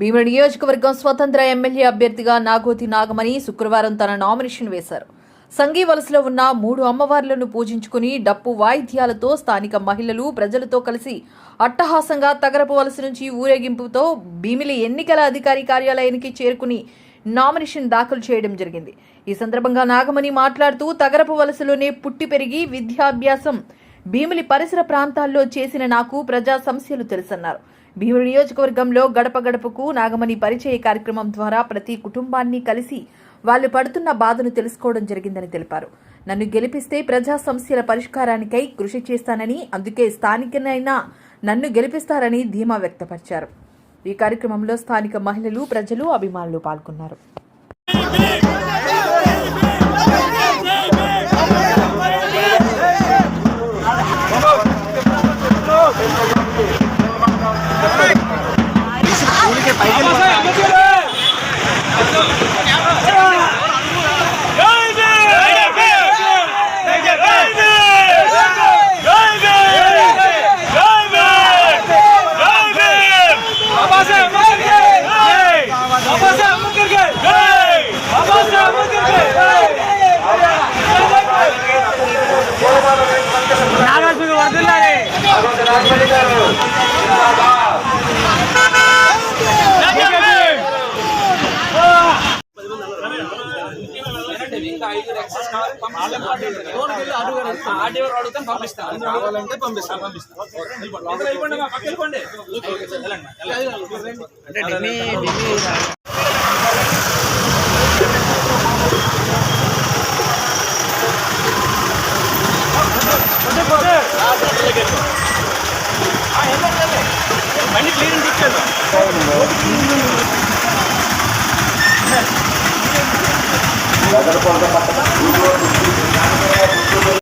భీముల నియోజకవర్గం స్వతంత్ర ఎమ్మెల్యే అభ్యర్థిగా నాగోతి నాగమణి శుక్రవారం తన నామినేషన్ వేశారు. సంఘీ వలసలో ఉన్న మూడు అమ్మవార్లను పూజించుకుని డప్పు వాయిద్యాలతో స్థానిక మహిళలు ప్రజలతో కలిసి అట్టహాసంగా తగరపు వలస నుంచి ఊరేగింపుతో భీమిలి ఎన్నికల అధికారి కార్యాలయానికి చేరుకుని నామినేషన్ దాఖలు చేయడం జరిగింది. ఈ సందర్భంగా నాగమణి మాట్లాడుతూ తగరపు వలసలోనే పుట్టి పెరిగి విద్యాభ్యాసం భీమిలి పరిసర ప్రాంతాల్లో చేసిన నాకు ప్రజా సమస్యలు తెలుసన్నారు. భీమిలి నియోజకవర్గంలో గడప గడపకు నాగమణి పరిచయ కార్యక్రమం ద్వారా ప్రతి కుటుంబాన్ని కలిసి వాళ్ళు పడుతున్న బాధను తెలుసుకోవడం జరిగిందని తెలిపారు. నన్ను గెలిపిస్తే ప్రజా సమస్యల పరిష్కారానికై కృషి చేస్తానని అందుకే స్థానికనైనా నన్ను గెలిపిస్తారని ధీమా వ్యక్తపరిచారు. ఈ కార్యక్రమంలో స్థానిక మహిళలు ప్రజలు అభిమానులు పాల్గొన్నారు. 네. ఐదు ఎక్సెస్ ఆర్డీఓ కావాలంటే వెళ్ళిపోండి మా వెళ్ళిపోండి అంటే బండి క్లీన్ తీసుకెళ్తాం నగరపాలక పట్టణ